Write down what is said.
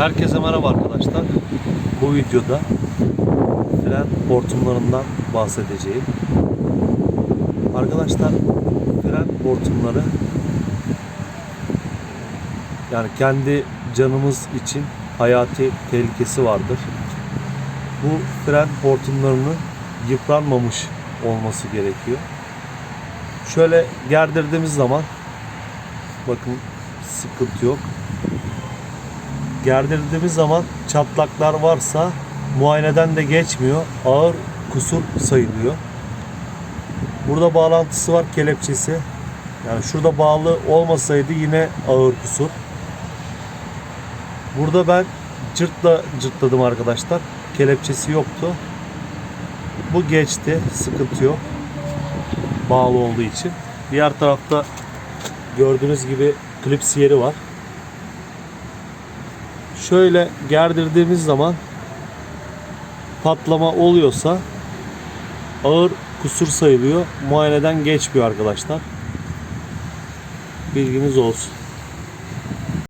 Herkese merhaba arkadaşlar. Bu videoda fren hortumlarından bahsedeceğim. Arkadaşlar fren hortumları yani kendi canımız için hayati tehlikesi vardır. Bu fren hortumlarının yıpranmamış olması gerekiyor. Şöyle gerdirdiğimiz zaman bakın sıkıntı yok gerdirdiğimiz zaman çatlaklar varsa muayeneden de geçmiyor. Ağır kusur sayılıyor. Burada bağlantısı var kelepçesi. Yani şurada bağlı olmasaydı yine ağır kusur. Burada ben cırtla cırtladım arkadaşlar. Kelepçesi yoktu. Bu geçti. Sıkıntı yok. Bağlı olduğu için. Diğer tarafta gördüğünüz gibi klips yeri var şöyle gerdirdiğimiz zaman patlama oluyorsa ağır kusur sayılıyor. Muayeneden geçmiyor arkadaşlar. Bilginiz olsun.